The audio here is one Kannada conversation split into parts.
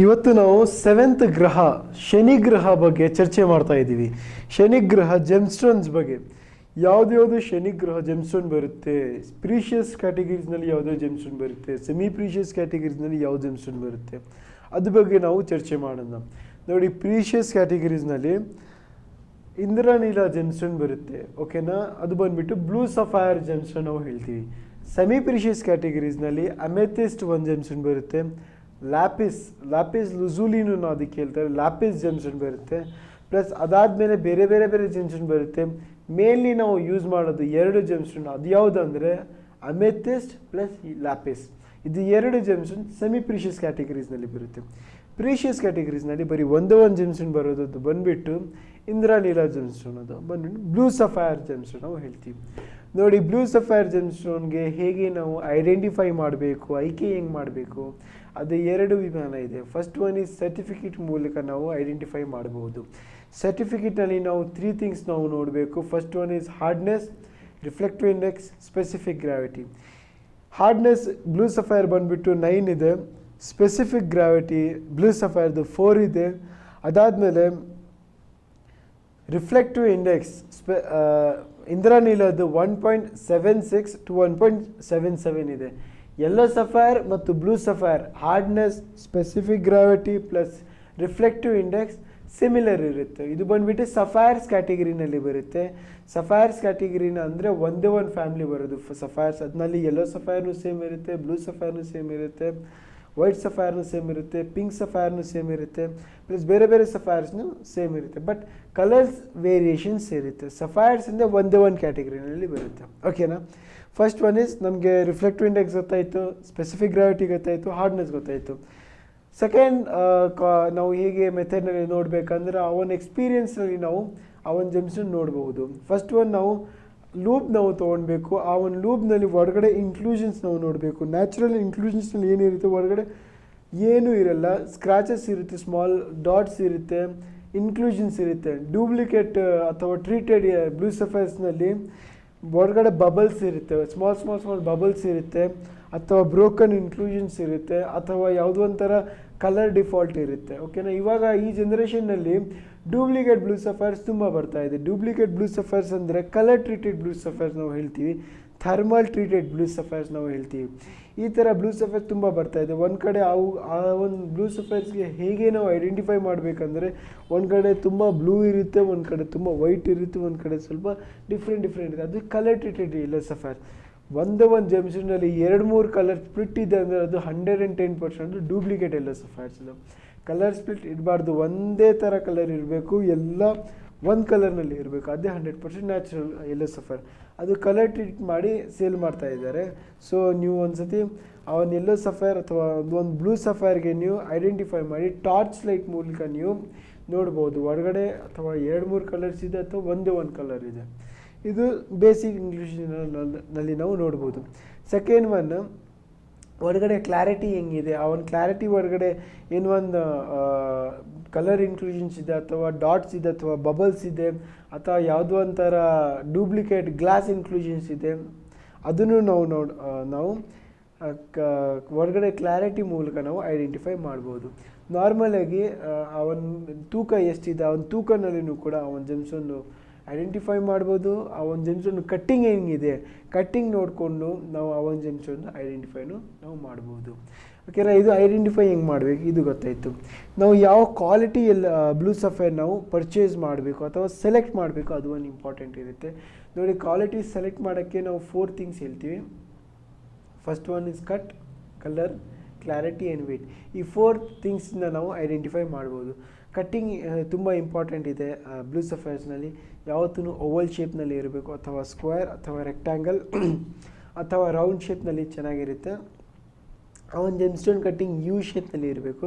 ಇವತ್ತು ನಾವು ಸೆವೆಂತ್ ಗ್ರಹ, ಶನಿ ಗ್ರಹ ಬಗ್ಗೆ ಚರ್ಚೆ ಮಾಡ್ತಾ ಇದ್ದೀವಿ. ಶನಿ ಗ್ರಹ ಜೆಮ್ಸ್ಟೋನ್ಸ್ ಬಗ್ಗೆ. ಯಾವುದ್ಯಾವುದು ಶನಿ ಗ್ರಹ ಜೆಮ್ಸ್ಟೋನ್ ಬರುತ್ತೆ? ಪ್ರೀಷಿಯಸ್ ಕ್ಯಾಟಗರೀಸ್ನಲ್ಲಿ ಯಾವುದೋ ಜೆಮ್ಸ್ಟೋನ್ ಬರುತ್ತೆ? ಸೆಮಿ ಪ್ರೀಷಿಯಸ್ ಕ್ಯಾಟಗರೀಸ್ನಲ್ಲಿ ಯಾವ ಜೆಮ್ಸ್ಟೋನ್ ಬರುತ್ತೆ? ಅದ್ರ ಬಗ್ಗೆ ನಾವು ಚರ್ಚೆ ಮಾಡೋಣ. ನೋಡಿ ಪ್ರೀಷಿಯಸ್ ಕ್ಯಾಟಗರೀಸ್ನಲ್ಲಿ ಇಂದ್ರನೀಲ ಜೆಮ್ಸ್ಟೋನ್ ಬರುತ್ತೆ ಓಕೆನಾ ಅದು ಬಂದ್ಬಿಟ್ಟು ಬ್ಲೂ ಸಫೈರ್ ಜೆಮ್ಸ್ಟೋನ್ ನಾವು ಹೇಳ್ತೀವಿ. ಸೆಮಿ ಪ್ರೀಷಿಯಸ್ ಕ್ಯಾಟಗರೀಸ್ನಲ್ಲಿ ಅಮೆಥಿಸ್ಟ್ ಒಂದು ಜೆಮ್ಸ್ಟೋನ್ ಬರುತ್ತೆ. ಲ್ಯಾಪಿಸ್ ಲ್ಯಾಪಿಸ್ ಲುಜುಲಿನು ನಾವು ಅದಕ್ಕೆ ಹೇಳ್ತಾರೆ ಲ್ಯಾಪಿಸ್ ಜಂಕ್ಷನ್ ಬರುತ್ತೆ. ಪ್ಲಸ್ ಅದಾದಮೇಲೆ ಬೇರೆ ಬೇರೆ ಬೇರೆ ಜಂಕ್ಷನ್ ಬರುತ್ತೆ. ಮೇನ್ಲಿ ನಾವು ಯೂಸ್ ಮಾಡೋದು ಎರಡು ಜಂಕ್ಷನ್. ಅದು ಯಾವುದು ಅಂದರೆ ಅಮೆಥಿಸ್ಟ್ ಪ್ಲಸ್ ಲ್ಯಾಪಿಸ್. ಇದು ಎರಡು ಜಂಕ್ಷನ್ ಸೆಮಿ ಪ್ರೀಷಿಯಸ್ ಕ್ಯಾಟಗರೀಸ್ನಲ್ಲಿ ಬರುತ್ತೆ. ಪ್ರೀಷಿಯಸ್ ಕ್ಯಾಟಗರೀಸ್ನಲ್ಲಿ ಬರೀ ಒಂದೇ ಒಂದು ಜಂಕ್ಷನ್ ಬರೋದು ಬಂದುಬಿಟ್ಟು ಇಂದ್ರಾಲೀಲಾ ಜೆಮ್ಸ್ಟೋನ್ ಅದು. ಬಂದ್ಬಿಟ್ಟು ಬ್ಲೂ ಸಫೈರ್ ಜಂಕ್ಷನ್ ನಾವು ಹೇಳ್ತೀವಿ. ನೋಡಿ, ಬ್ಲೂ ಸಫೈರ್ ಜಂಕ್ಷನ್ಗೆ ಹೇಗೆ ನಾವು ಐಡೆಂಟಿಫೈ ಮಾಡಬೇಕು ಐಕೆ ಹೆಂಗೆ ಮಾಡಬೇಕು? ಅದು ಎರಡು ವಿಧಾನ ಇದೆ. ಫಸ್ಟ್ ಒನ್ ಈಸ್ ಸರ್ಟಿಫಿಕೇಟ್ ಮೂಲಕ ನಾವು ಐಡೆಂಟಿಫೈ ಮಾಡಬಹುದು. ಸರ್ಟಿಫಿಕೇಟ್ನಲ್ಲಿ ನಾವು ತ್ರೀ ಥಿಂಗ್ಸ್ ನಾವು ನೋಡಬೇಕು. First one is hardness reflective index specific gravity hardness blue sapphire ಬಂದುಬಿಟ್ಟು ನೈನ್ ಇದೆ. ಸ್ಪೆಸಿಫಿಕ್ ಗ್ರಾವಿಟಿ ಬ್ಲೂ ಸಫೈರ್ದು ಫೋರ್ ಇದೆ. ಅದಾದಮೇಲೆ ರಿಫ್ಲೆಕ್ಟಿವ್ ಇಂಡೆಕ್ಸ್ ಸ್ಪೆ ಇಂದ್ರಾನೀಲದ್ದು one point seven six two one point seven seven ಇದೆ. ಯೆಲ್ಲೋ ಸಫೈರ್ ಮತ್ತು blue sapphire hardness specific gravity plus reflective index similar ಇರುತ್ತೆ. ಇದು ಬಂದುಬಿಟ್ಟು ಸಫೈರ್ಸ್ ಕ್ಯಾಟಗರಿನಲ್ಲಿ ಬರುತ್ತೆ. ಸಫೈರ್ಸ್ ಕ್ಯಾಟಗರಿನ ಅಂದರೆ ಒಂದೇ ಒಂದು ಫ್ಯಾಮಿಲಿ ಬರೋದು. ಸಫೈರ್ಸ್ ಅದರಲ್ಲಿ ಯೆಲ್ಲೋ ಸಫೈರ್ನು ಸೇಮ್ ಇರುತ್ತೆ ಬ್ಲೂ ಸಫೈರ್ನು ಸೇಮ್ ಇರುತ್ತೆ ವೈಟ್ ಸಫೈರ್ನು ಸೇಮ್ ಇರುತ್ತೆ ಪಿಂಕ್ ಸಫೈರ್ನು ಸೇಮ್ ಇರುತ್ತೆ ಪ್ಲಸ್ ಬೇರೆ ಬೇರೆ ಸಫೈರ್ಸ್ನು ಸೇಮ್ ಇರುತ್ತೆ. ಬಟ್ ಕಲರ್ಸ್ ವೇರಿಯೇಷನ್ಸ್ ಇರುತ್ತೆ. ಸಫೈರ್ಸಿಂದ ಒಂದೇ ಒಂದು ಕ್ಯಾಟಗರಿನಲ್ಲಿ ಬರುತ್ತೆ. ಓಕೆನಾ ಫಸ್ಟ್ ಒನ್ ಇಸ್ ನಮಗೆ ರಿಫ್ಲೆಕ್ಟಿವ್ ಇಂಡೆಕ್ಸ್ ಗೊತ್ತಾಯಿತು ಸ್ಪೆಸಿಫಿಕ್ ಗ್ರಾವಿಟಿ ಗೊತ್ತಾಯಿತು ಹಾರ್ಡ್ನೆಸ್ ಗೊತ್ತಾಯಿತು. ಸೆಕೆಂಡ್ ನಾವು ಹೇಗೆ ಮೆಥಡ್ನಲ್ಲಿ ನೋಡಬೇಕಂದ್ರೆ ಆ ಒಂದು ಎಕ್ಸ್ಪೀರಿಯನ್ಸ್ನಲ್ಲಿ ನಾವು ಆ ಒಂದು ಜೆಮ್ಸನ್ನು ನೋಡಬಹುದು. ಫಸ್ಟ್ ಒನ್ ನಾವು ಲೂಪ್ ನಾವು ತೊಗೊಳ್ಬೇಕು ಆ ಒಂದು ಲೂಪ್ನಲ್ಲಿ ಹೊರಗಡೆ ಇನ್ಕ್ಲೂಷನ್ಸ್ ನಾವು ನೋಡಬೇಕು. ನ್ಯಾಚುರಲ್ ಇನ್ಕ್ಲೂಷನ್ಸ್ನಲ್ಲಿ ಏನಿರುತ್ತೆ ಹೊರಗಡೆ ಏನೂ ಇರಲ್ಲ. ಸ್ಕ್ರಾಚಸ್ ಇರುತ್ತೆ ಸ್ಮಾಲ್ ಡಾಟ್ಸ್ ಇರುತ್ತೆ ಇನ್ಕ್ಲೂಷನ್ಸ್ ಇರುತ್ತೆ. ಡೂಪ್ಲಿಕೇಟ್ ಅಥವಾ ಟ್ರೀಟೆಡ್ ಬ್ಲೂ ಸಫೈರ್ಸ್ನಲ್ಲಿ ಹೊರಗಡೆ ಬಬಲ್ಸ್ ಇರುತ್ತೆ ಸ್ಮಾಲ್ ಸ್ಮಾಲ್ ಸ್ಮಾಲ್ ಬಬಲ್ಸ್ ಇರುತ್ತೆ, ಅಥವಾ ಬ್ರೋಕನ್ ಇನ್ಕ್ಲೂಷನ್ಸ್ ಇರುತ್ತೆ, ಅಥವಾ ಯಾವುದೋ ಒಂಥರ ಕಲರ್ ಡಿಫಾಲ್ಟ್ ಇರುತ್ತೆ ಓಕೆನಾ ಇವಾಗ ಈ ಜನ್ರೇಷನ್ನಲ್ಲಿ ಡೂಪ್ಲಿಕೇಟ್ ಬ್ಲೂ ಸಫರ್ಸ್ ತುಂಬ ಬರ್ತಾ ಇದೆ. ಡೂಪ್ಲಿಕೇಟ್ ಬ್ಲೂ ಸಫರ್ಸ್ ಅಂದರೆ ಕಲರ್ ಟ್ರೀಟೆಡ್ ಬ್ಲೂ ಸಫರ್ಸ್ ನಾವು ಹೇಳ್ತೀವಿ ಥರ್ಮಲ್ ಟ್ರೀಟೆಡ್ ಬ್ಲೂ ಸಫರ್ಸ್ ನಾವು ಹೇಳ್ತೀವಿ. ಈ ಥರ ಬ್ಲೂ ಸಫೇರ್ ತುಂಬ ಬರ್ತಾ ಇದೆ. ಒಂದು ಕಡೆ ಆ ಒಂದು ಬ್ಲೂ ಸಫೇರ್ಸ್ಗೆ ಹೇಗೆ ನಾವು ಐಡೆಂಟಿಫೈ ಮಾಡಬೇಕಂದ್ರೆ, ಒಂದು ಕಡೆ ತುಂಬ ಬ್ಲೂ ಇರುತ್ತೆ, ಒಂದು ಕಡೆ ತುಂಬ ವೈಟ್ ಇರುತ್ತೆ, ಒಂದು ಕಡೆ ಸ್ವಲ್ಪ ಡಿಫ್ರೆಂಟ್ ಡಿಫ್ರೆಂಟ್ ಇದೆ ಅದು ಕಲರ್ ಟಿಟೆಡ್ ಇಲ್ಲ ಸಫೈರ್ ಒಂದೇ ಒಂದು ಜಮ್ಸಿನಲ್ಲಿ ಎರಡು ಮೂರು ಕಲರ್ ಸ್ಪ್ಲಿಟ್ ಇದೆ ಅಂದರೆ ಅದು hundred and ten percent duplicate ಎಲ್ಲ ಸಫೇರ್ಸ್ ಕಲರ್ ಸ್ಪ್ಲಿಟ್ ಇರಬಾರ್ದು ಒಂದೇ ಥರ ಕಲರ್ ಇರಬೇಕು. ಎಲ್ಲ ಒಂದು ಕಲರ್ನಲ್ಲಿ ಇರಬೇಕು, ಅದೇ hundred percent natural yellow sapphire ಅದು ಕಲರ್ ಟ್ರೀಟ್ ಮಾಡಿ ಸೇಲ್ ಮಾಡ್ತಾ ಇದ್ದಾರೆ. ಸೊ ನೀವು ಒಂದು ಸತಿ ಒಂದು ಎಲ್ಲೋ ಸಫೈರ್ ಅಥವಾ ಒಂದು ಬ್ಲೂ ಸಫೈರ್ಗೆ ನೀವು ಐಡೆಂಟಿಫೈ ಮಾಡಿ ಟಾರ್ಚ್ ಲೈಟ್ ಮೂಲಕ ನೀವು ನೋಡ್ಬೋದು. ಹೊರಗಡೆ ಅಥವಾ ಎರಡು ಮೂರು ಕಲರ್ಸ್ ಇದೆ ಅಥವಾ ಒಂದೇ ಒಂದು ಕಲರ್ ಇದೆ. ಇದು ಬೇಸಿಕ್ ಇಂಗ್ಲೀಷಿನಲ್ಲಿ ನಾವು ನೋಡ್ಬೋದು. ಸೆಕೆಂಡ್ ಒನ್ ಹೊರಗಡೆ ಕ್ಲಾರಿಟಿ ಹೆಂಗಿದೆ? ಆ ಒಂದು ಕ್ಲಾರಿಟಿ ಹೊರಗಡೆ ಏನು ಒಂದು ಕಲರ್ ಇನ್ಕ್ಲೂಷನ್ಸ್ ಇದೆ ಅಥವಾ ಡಾಟ್ಸ್ ಇದೆ ಅಥವಾ ಬಬಲ್ಸ್ ಇದೆ ಅಥವಾ ಯಾವುದೋ ಒಂಥರ ಡೂಪ್ಲಿಕೇಟ್ ಗ್ಲಾಸ್ ಇನ್ಕ್ಲೂಷನ್ಸ್ ಇದೆ. ಅದನ್ನು ನಾವು ನೋಡ್ ನಾವು ಕ, ಹೊರಗಡೆ ಕ್ಲಾರಿಟಿ ಮೂಲಕ ನಾವು ಐಡೆಂಟಿಫೈ ಮಾಡ್ಬೋದು. ನಾರ್ಮಲಾಗಿ ಅವನ ತೂಕ ಎಷ್ಟಿದೆ, ಅವನ ತೂಕನಲ್ಲಿನೂ ಕೂಡ ಅವನ ಜೆಮ್ಸನ್ನು ಐಡೆಂಟಿಫೈ ಮಾಡ್ಬೋದು. ಆ ಒಂದು ಜೆಮ್ಸನ್ನು ಕಟ್ಟಿಂಗ್ ಹೆಂಗಿದೆ? ಕಟ್ಟಿಂಗ್ ನೋಡಿಕೊಂಡು ನಾವು ಆ ಒಂದು ಜೆಮ್ಸನ್ನು ಐಡೆಂಟಿಫೈನು ನಾವು ಮಾಡ್ಬೋದು. ಓಕೆನಾ ಇದು ಐಡೆಂಟಿಫೈ ಹೆಂಗೆ ಮಾಡಬೇಕು? ಇದು ಗೊತ್ತಾಯಿತು. ನಾವು ಯಾವ ಕ್ವಾಲಿಟಿ ಎಲ್ಲ ಬ್ಲೂ ಸಫೇರ್ ನಾವು ಪರ್ಚೇಸ್ ಮಾಡಬೇಕು ಅಥವಾ ಸೆಲೆಕ್ಟ್ ಮಾಡಬೇಕು, ಅದು ಒಂದು ಇಂಪಾರ್ಟೆಂಟ್ ಇರುತ್ತೆ. ನೋಡಿ ಕ್ವಾಲಿಟಿ ಸೆಲೆಕ್ಟ್ ಮಾಡೋಕ್ಕೆ ನಾವು ಫೋರ್ ಥಿಂಗ್ಸ್ ಹೇಳ್ತೀವಿ. First one is cut colour clarity and weight ಈ ಫೋರ್ ಥಿಂಗ್ಸನ್ನ ನಾವು ಐಡೆಂಟಿಫೈ ಮಾಡ್ಬೋದು. ಕಟ್ಟಿಂಗ್ ತುಂಬ ಇಂಪಾರ್ಟೆಂಟ್ ಇದೆ ಬ್ಲೂ ಸಫೇರ್ಸ್ನಲ್ಲಿ ಯಾವತ್ತೂ ಓವಲ್ ಶೇಪ್ನಲ್ಲಿ ಇರಬೇಕು, ಅಥವಾ ಸ್ಕ್ವೇರ್ ಅಥವಾ ರೆಕ್ಟ್ಯಾಂಗಲ್ ಅಥವಾ ರೌಂಡ್ ಶೇಪ್ನಲ್ಲಿ ಚೆನ್ನಾಗಿರುತ್ತೆ. ಆ ಒಂದು ಜೆಮ್ಸ್ಟೋನ್ ಕಟ್ಟಿಂಗ್ ಯು ಶೇಪ್ನಲ್ಲಿ ಇರಬೇಕು.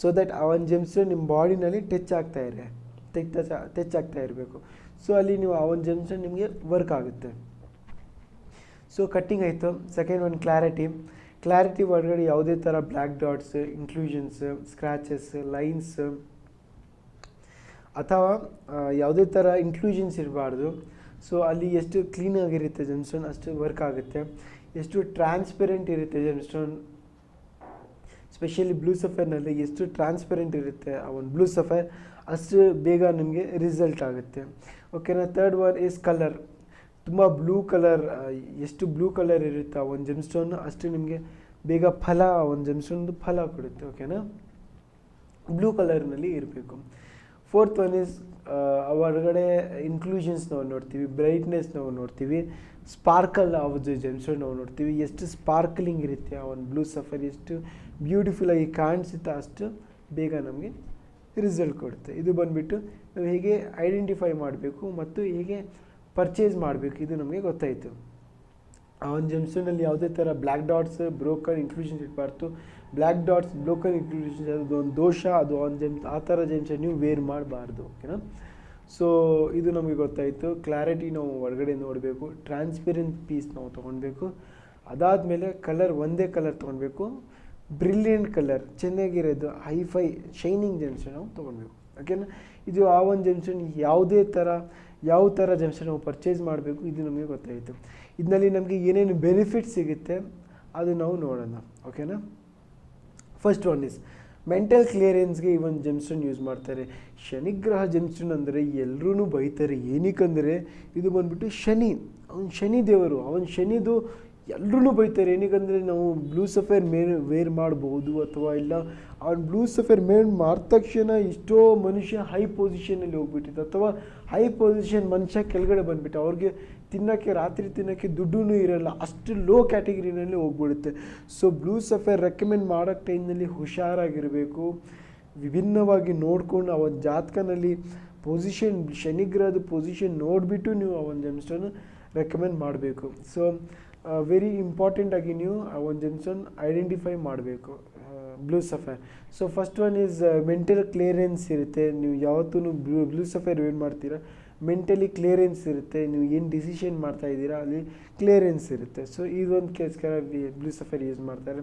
ಸೊ ದಟ್ ಆ ಒಂದು ಜೆಮ್ಸ್ಟೋನ್ ನಿಮ್ಮ ಬಾಡಿನಲ್ಲಿ ಟಚ್ ಆಗ್ತಾ ಇದೆ ಟಚ್ ಟಚ್ ಆಗ್ತಾ ಇರಬೇಕು. ಸೊ ಅಲ್ಲಿ ನೀವು ಆ ಒಂದು ಜೆಮ್ಸ್ಟೋನ್ ನಿಮಗೆ ವರ್ಕ್ ಆಗುತ್ತೆ. ಸೊ ಕಟ್ಟಿಂಗ್ ಆಯಿತು. ಸೆಕೆಂಡ್ ಒಂದು ಕ್ಲಾರಿಟಿ ಕ್ಲಾರಿಟಿ ಒಳಗಡೆ ಯಾವುದೇ ಥರ black dots inclusions scratches lines ಅಥವಾ ಯಾವುದೇ ಥರ ಇನ್ಕ್ಲೂಷನ್ಸ್ ಇರಬಾರ್ದು. ಸೊ ಅಲ್ಲಿ ಎಷ್ಟು ಕ್ಲೀನಾಗಿರುತ್ತೆ ಜೆಮ್ಸ್ಟೋನ್ ಅಷ್ಟು ವರ್ಕ್ ಆಗುತ್ತೆ. ಎಷ್ಟು ಟ್ರಾನ್ಸ್ಪೆರೆಂಟ್ ಇರುತ್ತೆ ಜೆಮ್ಸ್ಟೋನ್ ಸ್ಪೆಷಲಿ ಬ್ಲೂ ಸಫೇರ್ನಲ್ಲಿ ಎಷ್ಟು ಟ್ರಾನ್ಸ್ಪರೆಂಟ್ ಇರುತ್ತೆ ಆ ಒಂದು ಬ್ಲೂ ಸಫೇರ್ ಅಷ್ಟು ಬೇಗ ನಿಮಗೆ ರಿಸಲ್ಟ್ ಆಗುತ್ತೆ. ಓಕೆನಾ ತರ್ಡ್ ಒನ್ ಈಸ್ ಕಲರ್ ತುಂಬ ಬ್ಲೂ ಕಲರ್ ಎಷ್ಟು ಬ್ಲೂ ಕಲರ್ ಇರುತ್ತೆ ಆ ಒಂದು ಜೆಮ್ಸ್ಟೋನ್ ಅಷ್ಟು ನಿಮಗೆ ಬೇಗ ಫಲ, ಆ ಒಂದು ಜೆಮ್ಸ್ಟೋನ್ದು ಫಲ ಕೊಡುತ್ತೆ ಓಕೆನಾ ಬ್ಲೂ ಕಲರ್ನಲ್ಲಿ ಇರಬೇಕು. ಫೋರ್ತ್ ಒನ್ ಇಸ್ ಹೊರಗಡೆ ಇನ್ಕ್ಲೂಷನ್ಸ್ ನಾವು ನೋಡ್ತೀವಿ ಬ್ರೈಟ್ನೆಸ್ ನಾವು ನೋಡ್ತೀವಿ ಸ್ಪಾರ್ಕಲ್ ಆ ಒಂದು ಜೆಮ್ಸ್ಟೋನ್ ನಾವು ನೋಡ್ತೀವಿ, ಎಷ್ಟು ಸ್ಪಾರ್ಕ್ಲಿಂಗ್ ಇರುತ್ತೆ ಆ ಒಂದು ಬ್ಲೂ ಸಫರ್ ಎಷ್ಟು ಬ್ಯೂಟಿಫುಲ್ಲಾಗಿ ಕಾಣಿಸುತ್ತೆ ಅಷ್ಟು ಬೇಗ ನಮಗೆ ರಿಸಲ್ಟ್ ಕೊಡುತ್ತೆ. ಇದು ಬಂದುಬಿಟ್ಟು ನಾವು ಹೇಗೆ ಐಡೆಂಟಿಫೈ ಮಾಡಬೇಕು ಮತ್ತು ಹೇಗೆ ಪರ್ಚೇಸ್ ಮಾಡಬೇಕು ಇದು ನಮಗೆ ಗೊತ್ತಾಯಿತು. ಆ ಒಂದು ಜೆಮ್ಸ್ಟೋನಲ್ಲಿ ಯಾವುದೇ ಥರ ಬ್ಲ್ಯಾಕ್ ಡಾಟ್ಸ್ ಬ್ರೋಕನ್ ಇನ್ಕ್ಲೂಷನ್ಸ್ ಇರಬಾರ್ದು ಬ್ಲ್ಯಾಕ್ ಡಾಟ್ಸ್ ಬ್ರೋಕರ್ ಇನ್ಕ್ಲೂಷನ್ಸ್ ಅದು ಒಂದು ದೋಷ, ಅದು ಒಂದು ಜೆಮ್ಸ್ ಆ ಥರ ಜೆಮ್ಸ್ ನೀವು ವೇರ್ ಮಾಡಬಾರ್ದು ಓಕೆನಾ ಸೊ ಇದು ನಮಗೆ ಗೊತ್ತಾಯಿತು. ಕ್ಲಾರಿಟಿ ನಾವು ಹೊರಗಡೆ ನೋಡಬೇಕು. ಟ್ರಾನ್ಸ್ಪೆರೆಂಟ್ ಪೀಸ್ ನಾವು ತೊಗೊಳ್ಬೇಕು ಅದಾದಮೇಲೆ ಕಲರ್ ಒಂದೇ ಕಲರ್ ತೊಗೊಳ್ಬೇಕು ಬ್ರಿಲಿಯಂಟ್ ಕಲರ್, ಚೆನ್ನಾಗಿರೋದು ಹೈಫೈ ಶೈನಿಂಗ್ ಜೆಮ್ಸನ್ ನಾವು ತೊಗೊಳ್ಬೇಕು ಓಕೆನಾ ಇದು ಆ ಒಂದು ಜೆಮ್ಸನ್ ಯಾವುದೇ ಥರ, ಯಾವ ಥರ ಜೆಮ್ಸನ್ ನಾವು ಪರ್ಚೇಸ್ ಮಾಡಬೇಕು, ಇದು ನಮಗೆ ಗೊತ್ತಾಯಿತು. ಇದರಲ್ಲಿ ನಮಗೆ ಏನೇನು ಬೆನಿಫಿಟ್ ಸಿಗುತ್ತೆ, ಅದು ನಾವು ನೋಡೋಣ. ಓಕೆನಾ ಫಸ್ಟ್ ಒನ್ ಇಸ್ ಮೆಂಟಲ್ ಕ್ಲಿಯರೆನ್ಸ್ಗೆ ಈ ಒಂದು ಜೆಮ್ಸ್ಟೋನ್ ಯೂಸ್ ಮಾಡ್ತಾರೆ. ಶನಿಗ್ರಹ ಜೆಮ್ಸ್ಟೋನ್ ಅಂದರೆ ಎಲ್ಲರೂ ಬೈತಾರೆ. ಏನಕ್ಕಂದರೆ ಇದು ಬಂದ್ಬಿಟ್ಟು ಶನಿ. ಅವನು ಶನಿ ದೇವರು ಅವನ ಶನಿದು ಎಲ್ಲರೂ ಬೈತಾರೆ. ಏನಕ್ಕಂದರೆ ನಾವು ಬ್ಲೂ ಸಫೇರ್ ಮೇನ್ ವೇರ್ ಮಾಡ್ಬೋದು ಅಥವಾ ಇಲ್ಲ ಅವ್ನು ಬ್ಲೂ ಸಫೇರ್ ಮೇನ್ ಮಾಡಿದ ತಕ್ಷಣ ಎಷ್ಟೋ ಮನುಷ್ಯ ಹೈ ಪೊಸಿಷನಲ್ಲಿ ಹೋಗ್ಬಿಟ್ಟಿತ್ತು ಅಥವಾ ಹೈ ಪೊಸಿಷನ್ ಮನುಷ್ಯ ಕೆಳಗಡೆ ಬಂದ್ಬಿಟ್ಟು. ಅವ್ರಿಗೆ ತಿನ್ನೋಕ್ಕೆ, ರಾತ್ರಿ ತಿನ್ನೋಕ್ಕೆ ದುಡ್ಡೂ ಇರಲ್ಲ. ಅಷ್ಟು ಲೋ ಕ್ಯಾಟಗರಿನಲ್ಲಿ ಹೋಗ್ಬಿಡುತ್ತೆ. ಸೊ ಬ್ಲೂ ಸಫೇರ್ ರೆಕಮೆಂಡ್ ಮಾಡೋ ಟೈಮ್ನಲ್ಲಿ ಹುಷಾರಾಗಿರಬೇಕು. ವಿಭಿನ್ನವಾಗಿ ನೋಡ್ಕೊಂಡು ಆ ಒಂದು ಜಾತಕನಲ್ಲಿ ಪೊಸಿಷನ್ ಶನಿಗ್ರಹದ ಪೊಸಿಷನ್ ನೋಡಿಬಿಟ್ಟು ನೀವು ಆ ಒಂದು ಜೆಮ್ಸ್ಟೋನ್ ರೆಕಮೆಂಡ್ ಮಾಡಬೇಕು. ಸೊ ವೆರಿ ಇಂಪಾರ್ಟೆಂಟಾಗಿ ನೀವು ಒಂದು ಜನ್ಸನ್ನು ಐಡೆಂಟಿಫೈ ಮಾಡಬೇಕು. Blue sapphire so first one is mental clearance ಇರುತ್ತೆ. ನೀವು ಯಾವತ್ತೂ ಬ್ಲೂ ಬ್ಲೂ ಸಫೇರ್ ಏನು ಮಾಡ್ತೀರಾ ಮೆಂಟಲಿ ಕ್ಲಿಯರೆನ್ಸ್ ಇರುತ್ತೆ. ನೀವು ಏನು ಡಿಸಿಷನ್ ಮಾಡ್ತಾ ಇದ್ದೀರಾ, ಅಲ್ಲಿ ಕ್ಲಿಯರೆನ್ಸ್ ಇರುತ್ತೆ. ಸೊ ಇದೊಂದು ಕೇಸ್ಕರ ಬ್ಲೂ ಸಫೇರ್ ಯೂಸ್ ಮಾಡ್ತಾರೆ.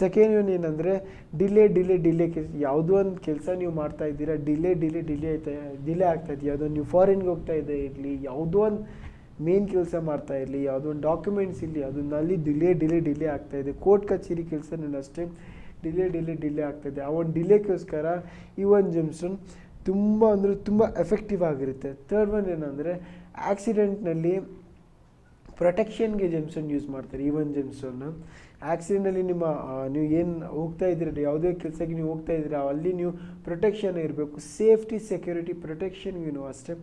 ಸೆಕೆಂಡ್ ಒನ್ ಏನಂದರೆ ಡಿಲೇ ಡಿಲೇ ಡಿಲೇ ಕೆಲಸ ಯಾವುದೋ ಒಂದು ಕೆಲಸ ನೀವು ಮಾಡ್ತಾ ಇದ್ದೀರಾ ಡಿಲೇ ಡಿಲೇ ಡಿಲೇ ಆಯ್ತಾ ಡಿಲೇ ಆಗ್ತಾ ಇದೆಯಾ? ಯಾವುದೋ ನೀವು ಫಾರಿನ್ಗೆ ಹೋಗ್ತಾ ಇದೆ, ಇರಲಿ, ಯಾವುದೋ ಒಂದು ಮೇನ್ ಕೆಲಸ ಮಾಡ್ತಾ ಇರಲಿ, ಯಾವುದೋ ಒಂದು ಡಾಕ್ಯುಮೆಂಟ್ಸ್ ಇರಲಿ ಅದನ್ನಲ್ಲಿ ಡಿಲೇ ಡಿಲೇ ಡಿಲೇ ಆಗ್ತಾ ಇದೆ. ಕೋರ್ಟ್ ಕಚೇರಿ ನಾನು ಅಷ್ಟೇ. ಡಿಲೇ ಡಿಲೇ ಡಿಲೇ ಆಗ್ತಾಯಿದೆ ಆ ಒಂದು ಡಿಲೇಗೋಸ್ಕರ ಈ ಒಂದು ಜೆಮ್ಸನ್ ತುಂಬ ಅಂದರೆ ತುಂಬ ಎಫೆಕ್ಟಿವ್ ಆಗಿರುತ್ತೆ. ಥರ್ಡ್ ಒನ್ ಏನಂದರೆ ಆಕ್ಸಿಡೆಂಟ್ನಲ್ಲಿ ಪ್ರೊಟೆಕ್ಷನ್ಗೆ ಜೆಮ್ಸನ್ ಯೂಸ್ ಮಾಡ್ತಾರೆ. ಈ ಒಂದು ಜೆಮ್ಸನ್ನು ಆ್ಯಕ್ಸಿಡೆಂಟಲ್ಲಿ ನಿಮ್ಮ ನೀವು ಏನು ಹೋಗ್ತಾ ಇದ್ದೀರ, ಯಾವುದೇ ಕೆಲಸಕ್ಕೆ ನೀವು ಹೋಗ್ತಾ ಇದ್ದೀರಾ, ಅಲ್ಲಿ ನೀವು ಪ್ರೊಟೆಕ್ಷನ್ ಇರಬೇಕು. ಸೇಫ್ಟಿ ಸೆಕ್ಯೂರಿಟಿ ಪ್ರೊಟೆಕ್ಷನ್ಗೂ ಅಷ್ಟೇ.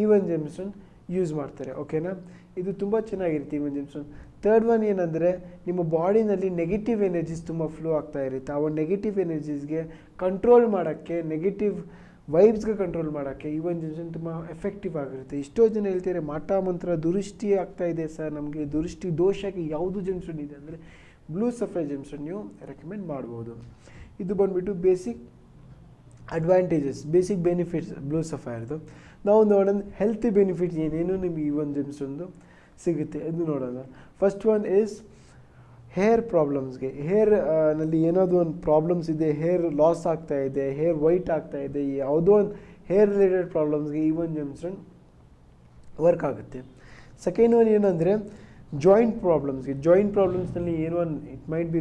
ಈ ಒಂದು ಜೆಮ್ಸನ್ ಯೂಸ್ ಮಾಡ್ತಾರೆ ಓಕೆನಾ ಇದು ತುಂಬ ಚೆನ್ನಾಗಿರುತ್ತೆ ಈ ಒಂದು ಥರ್ಡ್ ಒನ್ ಏನಂದರೆ, ನಿಮ್ಮ ಬಾಡಿನಲ್ಲಿ ನೆಗೆಟಿವ್ ಎನರ್ಜೀಸ್ ತುಂಬ ಫ್ಲೋ ಆಗ್ತಾ ಇರುತ್ತೆ. ಆ ಒಂದು ನೆಗೆಟಿವ್ ಎನರ್ಜೀಸ್ಗೆ ಕಂಟ್ರೋಲ್ ಮಾಡೋಕ್ಕೆ ನೆಗೆಟಿವ್ ವೈಬ್ಸ್ಗೆ ಕಂಟ್ರೋಲ್ ಮಾಡೋಕ್ಕೆ ಈ ಒಂದು ಜೆಮ್ಸನ್ ತುಂಬ ಎಫೆಕ್ಟಿವ್ ಆಗಿರುತ್ತೆ. ಎಷ್ಟೋ ಜನ ಹೇಳ್ತಾರೆ ಮಾಟ ಮಂತ್ರ ದುರುಷ್ಟಿ ಆಗ್ತಾ ಇದೆ ಸರ್, ನಮಗೆ ದುರುಷ್ಟಿ ದೋಷಕ್ಕೆ ಯಾವುದು ಜಿಮ್ಸನ್ ಇದೆ? ಅಂದರೆ ಬ್ಲೂ ಸಫೈ ಜಿಮ್ಸನ್ ನೀವು ರೆಕಮೆಂಡ್ ಮಾಡ್ಬೋದು. ಇದು ಬಂದುಬಿಟ್ಟು basic advantages basic benefits blue ಸಫೈರ್ದು ನಾವು ನೋಡೋಣ ಹೆಲ್ತ್ ಬೆನಿಫಿಟ್ ಏನೇನು ನಿಮಗೆ ಈ ಒಂದು ಜೆಮ್ಸೊಂದು ಸಿಗುತ್ತೆ ಅದು ನೋಡೋಣ. ಫಸ್ಟ್ ಒನ್ ಈಸ್ ಹೇರ್ ಪ್ರಾಬ್ಲಮ್ಸ್ಗೆ ಹೇರ್ನಲ್ಲಿ ಏನಾದರೂ ಒಂದು ಪ್ರಾಬ್ಲಮ್ಸ್ ಇದೆ ಹೇರ್ ಲಾಸ್ ಆಗ್ತಾ ಇದೆ ಹೇರ್ ವೈಟ್ ಆಗ್ತಾ ಇದೆ, ಯಾವುದೋ ಒಂದು ಹೇರ್ ರಿಲೇಟೆಡ್ ಪ್ರಾಬ್ಲಮ್ಸ್ಗೆ ಈ ಒಂದು ಜೆಮ್ಸನ್ ವರ್ಕ್ ಆಗುತ್ತೆ. ಸೆಕೆಂಡ್ ಒನ್ ಏನಂದರೆ ಜಾಯಿಂಟ್ ಪ್ರಾಬ್ಲಮ್ಸ್ಗೆ ಜಾಯಿಂಟ್ ಪ್ರಾಬ್ಲಮ್ಸ್ನಲ್ಲಿ ಏನೋ ಒಂದು it might be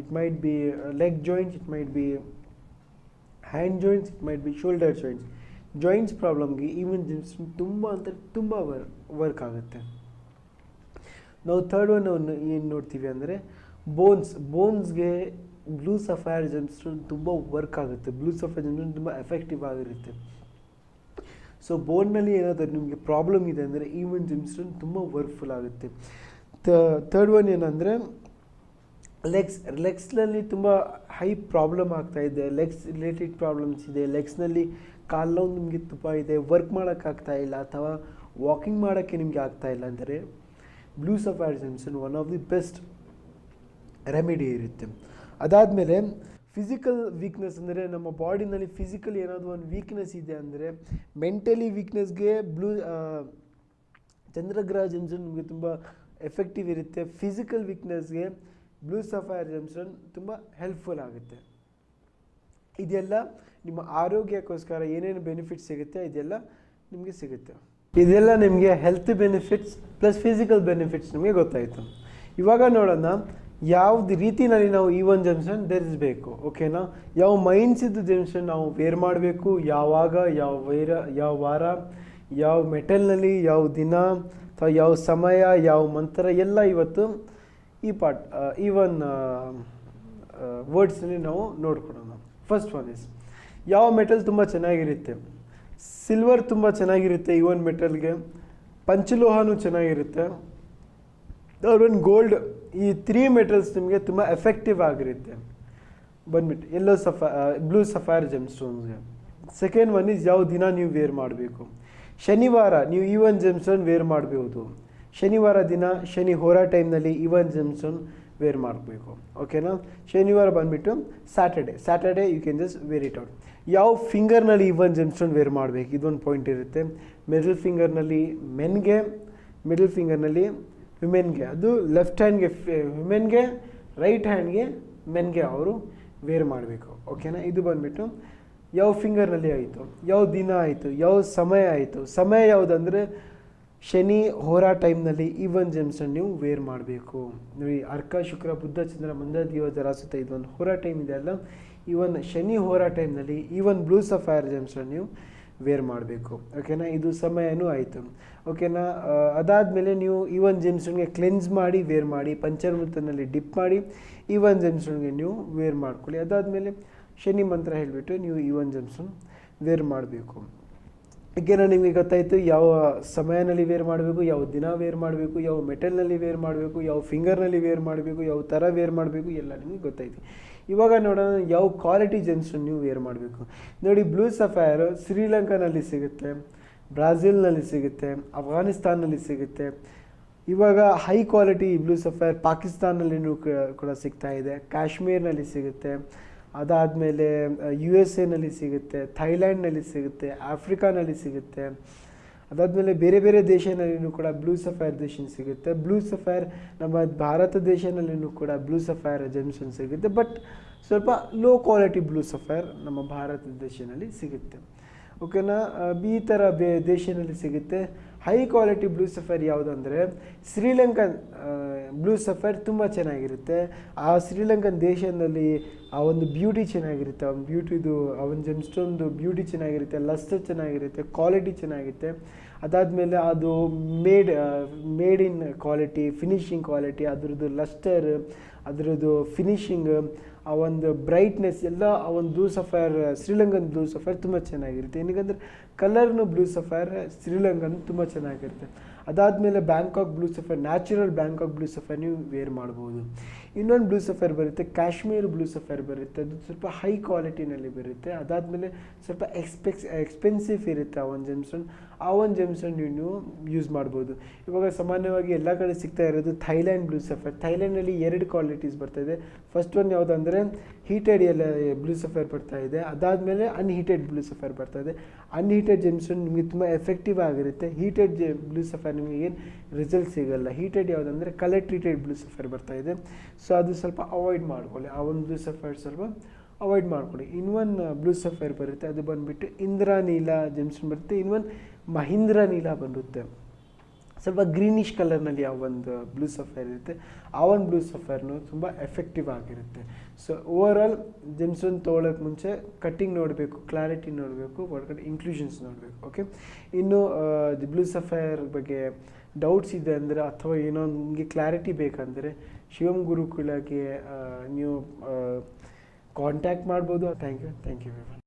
it might be leg joint it might be hand joints it might be shoulder joints joints ಪ್ರಾಬ್ಲಮ್ಗೆ even gems ತುಂಬ ಅಂದರೆ ತುಂಬ ವರ್ ವರ್ಕ್ ಆಗುತ್ತೆ. ನಾವು ಥರ್ಡ್ ಒನ್ ಏನು ನೋಡ್ತೀವಿ ಅಂದರೆ ಬೋನ್ಸ್ ಬೋನ್ಸ್ಗೆ ಬ್ಲೂ ಸಫೈರ್ ಜೆಮ್ಸ್ಟೋನ್ ತುಂಬ ವರ್ಕ್ ಆಗುತ್ತೆ. ಬ್ಲೂ ಸಫೈರ್ ಜೆಮ್ಸ್ಟೋನ್ ತುಂಬ ಎಫೆಕ್ಟಿವ್ ಆಗಿರುತ್ತೆ. ಸೊ ಬೋನ್ನಲ್ಲಿ ಏನಾದರೂ ನಿಮಗೆ ಪ್ರಾಬ್ಲಮ್ ಇದೆ ಅಂದರೆ ಈವನ್ ಜಿಮ್ಸ್ಟೋನ್ ತುಂಬ ವರ್ಕ್ಫುಲ್ ಆಗುತ್ತೆ. ಥರ್ಡ್ ಒನ್ ಏನಂದರೆ ಲೆಗ್ಸ್ ಲೆಗ್ಸ್ನಲ್ಲಿ ತುಂಬ ಹೈ ಪ್ರಾಬ್ಲಮ್ ಆಗ್ತಾ ಇದೆ. ಲೆಗ್ಸ್ ರಿಲೇಟೆಡ್ ಪ್ರಾಬ್ಲಮ್ಸ್ ಇದೆ. ಲೆಗ್ಸ್ನಲ್ಲಿ ಕಾಲು ನಿಮಗೆ ತುಂಬ ಇದೆ. ವರ್ಕ್ ಮಾಡೋಕ್ಕಾಗ್ತಾ ಇಲ್ಲ ಅಥವಾ ವಾಕಿಂಗ್ ಮಾಡೋಕ್ಕೆ ನಿಮಗೆ ಆಗ್ತಾ ಇಲ್ಲ ಅಂದರೆ blue sapphire gemstone one of the best remedy ಇರುತ್ತೆ. ಅದಾದಮೇಲೆ ಫಿಸಿಕಲ್ ವೀಕ್ನೆಸ್ ಅಂದರೆ ನಮ್ಮ ಬಾಡಿನಲ್ಲಿ ಫಿಸಿಕಲ್ ಏನಾದರೂ ಒಂದು ವೀಕ್ನೆಸ್ ಇದೆ ಅಂದರೆ ಮೆಂಟಲಿ ವೀಕ್ನೆಸ್ಗೆ ಬ್ಲೂ ಚಂದ್ರಗ್ರಹ ಜೆಮ್ಸನ್ ನಿಮಗೆ ತುಂಬ ಎಫೆಕ್ಟಿವ್ ಇರುತ್ತೆ. ಫಿಸಿಕಲ್ ವೀಕ್ನೆಸ್ಗೆ ಬ್ಲೂ ಸಫೈರ್ ಜೆಮ್ಸ್ಟೋನ್ ತುಂಬ ಹೆಲ್ಪ್ಫುಲ್ ಆಗುತ್ತೆ. ಇದೆಲ್ಲ ನಿಮ್ಮ ಆರೋಗ್ಯಕ್ಕೋಸ್ಕರ ಏನೇನು ಬೆನಿಫಿಟ್ಸ್ ಸಿಗುತ್ತೆ, ಇದೆಲ್ಲ ನಿಮಗೆ ಸಿಗುತ್ತೆ. ಇದೆಲ್ಲ ನಿಮಗೆ health benefits plus physical benefits ನಿಮಗೆ ಗೊತ್ತಾಯಿತು. ಇವಾಗ ನೋಡೋಣ ಯಾವ್ದು ರೀತಿನಲ್ಲಿ ನಾವು ಈ ಒಂದು ಜೆಮ್ಸನ್ ಧರಿಸಬೇಕು ಓಕೆನಾ ಯಾವ ಮೈನ್ಸ್ ಇದ್ದು ಜೆಮ್ಸನ್ ನಾವು ವೇರ್ ಮಾಡಬೇಕು, ಯಾವಾಗ, ಯಾವ ವೈರ, ಯಾವ ವಾರ, ಯಾವ ಮೆಟಲ್ನಲ್ಲಿ ಯಾವ ದಿನ, ಅಥವಾ ಯಾವ ಸಮಯ, ಯಾವ ಮಂತ್ರ, ಎಲ್ಲ ಇವತ್ತು ಈ ಪಾರ್ಟ್ ಈ ಒನ್ ವರ್ಡ್ಸ್ನಲ್ಲಿ ನಾವು ನೋಡ್ಕೊಡೋಣ ಫಸ್ಟ್ ಒನ್ ಇಸ್ ಯಾವ ಮೆಟಲ್ ತುಂಬ ಚೆನ್ನಾಗಿರುತ್ತೆ? ಸಿಲ್ವರ್ ತುಂಬ ಚೆನ್ನಾಗಿರುತ್ತೆ ಈ ಒನ್ ಮೆಟಲ್ಗೆ ಪಂಚಲೋಹನೂ ಚೆನ್ನಾಗಿರುತ್ತೆ. ಒಂದು ಗೋಲ್ಡ್ ಈ ತ್ರೀ ಮೆಟಲ್ಸ್ ನಿಮಗೆ ತುಂಬ ಎಫೆಕ್ಟಿವ್ ಆಗಿರುತ್ತೆ. ಬಂದ್ಬಿಟ್ಟು ಎಲ್ಲೋ ಸಫಾ ಬ್ಲೂ ಸಫೈರ್ ಜೆಮ್ ಸ್ಟೋನ್ಸ್ಗೆ ಸೆಕೆಂಡ್ ಒನ್ ಇಸ್ ಯಾವ ದಿನ ನೀವು ವೇರ್ ಮಾಡಬೇಕು? ಶನಿವಾರ, ನೀವು ಈ ಒನ್ ಜೆಮ್ ಸ್ಟೋನ್ ವೇರ್ ಮಾಡಬಹುದು ಶನಿವಾರ ದಿನ ಶನಿ ಹೋರಾ ಟೈಮ್ನಲ್ಲಿ ಇವನ್ ಜಿಮ್ಸನ್ ವೇರ್ ಮಾಡಬೇಕು. ಓಕೆನಾ ಶನಿವಾರ ಬಂದುಬಿಟ್ಟು Saturday Saturday you can just wear it out ಯಾವ ಫಿಂಗರ್ನಲ್ಲಿ ಇವನ್ ಜಿಮ್ಸನ್ ವೇರ್ ಮಾಡಬೇಕು? ಇದೊಂದು ಪಾಯಿಂಟ್ ಇರುತ್ತೆ. ಮಿಡಲ್ ಫಿಂಗರ್ನಲ್ಲಿ ಮೆನ್ಗೆ ಮಿಡಲ್ ಫಿಂಗರ್ನಲ್ಲಿ ವಿಮೆನ್ಗೆ ಅದು ಲೆಫ್ಟ್ ಹ್ಯಾಂಡ್ಗೆ ವಿಮೆನ್ಗೆ ರೈಟ್ ಹ್ಯಾಂಡ್ಗೆ ಮೆನ್ಗೆ ಅವರು ವೇರ್ ಮಾಡಬೇಕು. ಓಕೆನಾ ಇದು ಬಂದುಬಿಟ್ಟು ಯಾವ ಫಿಂಗರ್ನಲ್ಲಿ ಆಯಿತು? ಯಾವ ದಿನ ಆಯಿತು? ಯಾವ ಸಮಯ ಆಯಿತು? ಸಮಯ ಯಾವುದಂದರೆ ಶನಿ ಹೋರಾ ಟೈಮ್ನಲ್ಲಿ ಈವನ್ ಒಂದು ಜೆಮ್ಸನ್ನು ನೀವು ವೇರ್ ಮಾಡಬೇಕು. ನೋಡಿ, ಅರ್ಕ, ಶುಕ್ರ ಬುದ್ಧ ಚಂದ್ರ, ಮಂದ, ದೇವ ಜರಾಸುತ್ತ ಇದೊಂದು ಹೋರಾ ಟೈಮ್ ಇದೆ ಅಲ್ಲ? ಈವನ್ ಒಂದು ಶನಿ ಹೋರಾ ಟೈಮ್ನಲ್ಲಿ ಈವನ್ ಒಂದು ಬ್ಲೂ ಸಫೈರ್ ಜೆಮ್ಸನ್ನು ನೀವು ವೇರ್ ಮಾಡಬೇಕು. ಓಕೆನಾ? ಇದು ಸಮಯನೂ ಆಯಿತು. ಓಕೆನಾ? ಅದಾದಮೇಲೆ ನೀವು ಈ ಒಂದು ಜೆಮ್ಸನ್ಗೆ ಕ್ಲೆನ್ಸ್ ಮಾಡಿ, ವೇರ್ ಮಾಡಿ, ಪಂಚಮೃತನಲ್ಲಿ ಡಿಪ್ ಮಾಡಿ ಈ ಒಂದು ಜೆಮ್ಸನ್ಗೆ ನೀವು ವೇರ್ ಮಾಡ್ಕೊಳ್ಳಿ. ಅದಾದಮೇಲೆ ಶನಿ ಮಂತ್ರ ಹೇಳಿಬಿಟ್ಟು ನೀವು ಈವನ್ ಒಂದು ಜೆಮ್ಸನ್ ವೇರ್ ಮಾಡಬೇಕು. ಈಗೇನೋ ನಿಮಗೆ ಗೊತ್ತಾಯಿತು, ಯಾವ ಸಮಯನಲ್ಲಿ ವೇರ್ ಮಾಡಬೇಕು, ಯಾವ ದಿನ ವೇರ್ ಮಾಡಬೇಕು, ಯಾವ ಮೆಟಲ್ನಲ್ಲಿ ವೇರ್ ಮಾಡಬೇಕು, ಯಾವ ಫಿಂಗರ್ನಲ್ಲಿ ವೇರ್ ಮಾಡಬೇಕು, ಯಾವ ಥರ ವೇರ್ ಮಾಡಬೇಕು, ಎಲ್ಲ ನಿಮಗೆ ಗೊತ್ತಾಯ್ತು. ಇವಾಗ ನೋಡೋಣ, ಯಾವ ಕ್ವಾಲಿಟಿ ಜೆನ್ಸ್ ನೀವು ವೇರ್ ಮಾಡಬೇಕು. ನೋಡಿ ಬ್ಲೂ ಸಫೈರು ಶ್ರೀಲಂಕಾನಲ್ಲಿ ಸಿಗುತ್ತೆ ಬ್ರಾಜಿಲ್ನಲ್ಲಿ ಸಿಗುತ್ತೆ ಅಫ್ಘಾನಿಸ್ತಾನಲ್ಲಿ ಸಿಗುತ್ತೆ. ಇವಾಗ ಹೈ ಕ್ವಾಲಿಟಿ ಬ್ಲೂ ಸಫೈರ್ ಪಾಕಿಸ್ತಾನಲ್ಲಿನೂ ಕೂಡ ಸಿಗ್ತಾ ಇದೆ, ಕಾಶ್ಮೀರ್ನಲ್ಲಿ ಸಿಗುತ್ತೆ. ಅದಾದಮೇಲೆ ಯು ಎಸ್ ಎನಲ್ಲಿ ಸಿಗುತ್ತೆ, ಥೈಲ್ಯಾಂಡ್ನಲ್ಲಿ ಸಿಗುತ್ತೆ, ಆಫ್ರಿಕಾನಲ್ಲಿ ಸಿಗುತ್ತೆ. ಅದಾದಮೇಲೆ ಬೇರೆ ಬೇರೆ ದೇಶನಲ್ಲಿನೂ ಕೂಡ ಬ್ಲೂ ಸಫೈರ್ ದೇಶ ಸಿಗುತ್ತೆ. ಬ್ಲೂ ಸಫೈರ್ ನಮ್ಮ ಭಾರತ ದೇಶನಲ್ಲಿನೂ ಕೂಡ ಬ್ಲೂ ಸಫೈರ್ ಜೆಮ್ಸನ್ ಸಿಗುತ್ತೆ. ಬಟ್ ಸ್ವಲ್ಪ ಲೋ ಕ್ವಾಲಿಟಿ ಬ್ಲೂ ಸಫೈರ್ ನಮ್ಮ ಭಾರತ ದೇಶದಲ್ಲಿ ಸಿಗುತ್ತೆ. ಓಕೆನಾ ಈ ಥರ ಬೇ ದೇಶದಲ್ಲಿ ಸಿಗುತ್ತೆ. ಹೈ ಕ್ವಾಲಿಟಿ ಬ್ಲೂ ಸಫೈರ್ ಯಾವುದಂದರೆ ಶ್ರೀಲಂಕನ್ ಬ್ಲೂ ಸಫರ್ ತುಂಬ ಚೆನ್ನಾಗಿರುತ್ತೆ. ಆ ಶ್ರೀಲಂಕನ್ ದೇಶದಲ್ಲಿ ಆ ಒಂದು ಬ್ಯೂಟಿ ಚೆನ್ನಾಗಿರುತ್ತೆ. ಅವ್ನ ಬ್ಯೂಟಿದು ಅವನ ಜೆಮ್ಸ್ಟೋನ್ದು ಬ್ಯೂಟಿ ಚೆನ್ನಾಗಿರುತ್ತೆ ಲಸ್ಟರ್ ಚೆನ್ನಾಗಿರುತ್ತೆ ಕ್ವಾಲಿಟಿ ಚೆನ್ನಾಗಿರುತ್ತೆ. ಅದಾದಮೇಲೆ ಅದು made made in quality finishing quality ಅದ್ರದ್ದು ಲಸ್ಟರ್ ಅದರದ್ದು ಫಿನಿಶಿಂಗ್ ಆ ಒಂದು ಬ್ರೈಟ್ನೆಸ್ ಎಲ್ಲ ಆ ಒಂದು blue sapphire Sri Lankan blue sapphire ತುಂಬ ಚೆನ್ನಾಗಿರುತ್ತೆ. ಏನಕ್ಕಂದ್ರೆ ಕಲರ್ನು ಬ್ಲೂ ಸಫೈರ್ ಶ್ರೀಲಂಕನ್ ತುಂಬ ಚೆನ್ನಾಗಿರುತ್ತೆ. ಅದಾದಮೇಲೆ Bangkok blue sapphire, natural Bangkok blue sapphire ನೀವು ವೇರ್ ಮಾಡ್ಬೋದು. ಇನ್ನೊಂದು ಬ್ಲೂ ಸಫರ್ ಬರುತ್ತೆ, ಕಾಶ್ಮೀರ್ ಬ್ಲೂ ಸಫರ್ ಬರುತ್ತೆ, ಅದು ಸ್ವಲ್ಪ ಹೈ ಕ್ವಾಲಿಟಿನಲ್ಲಿ ಬರುತ್ತೆ. ಅದಾದಮೇಲೆ ಸ್ವಲ್ಪ ಎಕ್ಸ್ಪೆಕ್ಸ್, ಎಕ್ಸ್ಪೆನ್ಸಿವ್ ಇರುತ್ತೆ ಆ ಒಂದು ಜೆಮ್ಸನ್. ಆ ಒಂದು ಜೆಮ್ಸನ್ ನೀವು ಯೂಸ್ ಮಾಡ್ಬೋದು. ಇವಾಗ ಸಾಮಾನ್ಯವಾಗಿ ಎಲ್ಲ ಕಡೆ ಸಿಗ್ತಾ ಇರೋದು ಥೈಲ್ಯಾಂಡ್ ಬ್ಲೂ ಸಫರ್. ಥೈಲ್ಯಾಂಡಲ್ಲಿ ಎರಡು ಕ್ವಾಲಿಟೀಸ್ ಬರ್ತಾ ಇದೆ. ಫಸ್ಟ್ ಒನ್ ಯಾವುದಂದರೆ ಹೀಟೆಡ್ ಎಲ್ಲ ಬ್ಲೂ ಸಫರ್ ಬರ್ತಾ ಇದೆ. ಅದಾದಮೇಲೆ ಅನ್ಹೀಟೆಡ್ ಬ್ಲೂ ಸಫರ್ ಬರ್ತಾ ಇದೆ. ಅನ್ಹೀಟೆಡ್ ಜೆಮ್ಸನ್ ನಿಮಗೆ ತುಂಬ ಎಫೆಕ್ಟಿವ್ ಆಗಿರುತ್ತೆ. ಹೀಟೆಡ್ ಜೆ, ಬ್ಲೂ ಸಫೈರ್ ನಿಮಗೆ ಏನು ರಿಸಲ್ಟ್ ಸಿಗಲ್ಲ. ಹೀಟೆಡ್ ಯಾವುದಂದರೆ ಕಲರ್ ಟ್ರೀಟೆಡ್ ಬ್ಲೂ ಸಫೈರ್ ಬರ್ತಾ ಇದೆ. ಸೊ ಅದು ಸ್ವಲ್ಪ ಅವಾಯ್ಡ್ ಮಾಡ್ಕೊಳ್ಳಿ. ಆ ಒಂದು ಬ್ಲೂ ಸಫೈರ್ ಸ್ವಲ್ಪ ಅವಾಯ್ಡ್ ಮಾಡ್ಕೊಳ್ಳಿ. ಒನ್ ಬ್ಲೂ ಸಫೈರ್ ಬರುತ್ತೆ. ಅದು ಬಂದುಬಿಟ್ಟು ಇಂದ್ರಾ ನೀಲ ಬರುತ್ತೆ. ಇನ್ನೊಂದು ಮಹೀಂದ್ರ ನೀಲ ಬರುತ್ತೆ. ಸ್ವಲ್ಪ ಗ್ರೀನಿಶ್ ಕಲರ್ನಲ್ಲಿ ಯಾವ ಒಂದು ಬ್ಲೂ ಸಫೈರ್ ಇರುತ್ತೆ. ಆ ಒಂದು ಬ್ಲೂ ಸಫೈರ್ನು ತುಂಬ ಎಫೆಕ್ಟಿವ್ ಆಗಿರುತ್ತೆ. ಸೊ ಓವರ್ ಆಲ್ ಜೆಮ್ಸನ್ ತೊಗೊಳಕ್ಕೆ ಮುಂಚೆ ಕಟ್ಟಿಂಗ್ ನೋಡಬೇಕು ಕ್ಲಾರಿಟಿ ನೋಡಬೇಕು, ಒಳಗಡೆ ಇನ್ಕ್ಲೂಷನ್ಸ್ ನೋಡಬೇಕು ಓಕೆ ಇನ್ನು ಬ್ಲೂ ಸಫೈರ್ ಬಗ್ಗೆ ಡೌಟ್ಸ್ ಇದೆ ಅಂದರೆ ಅಥವಾ ಏನೋ ನಿಮಗೆ ಕ್ಲಾರಿಟಿ ಬೇಕಂದರೆ ಶಿವಂ ಗುರುಕುಲಕ್ಕೆ ನೀವು ಕಾಂಟ್ಯಾಕ್ಟ್ ಮಾಡ್ಬೋದು. Thank you thank you very much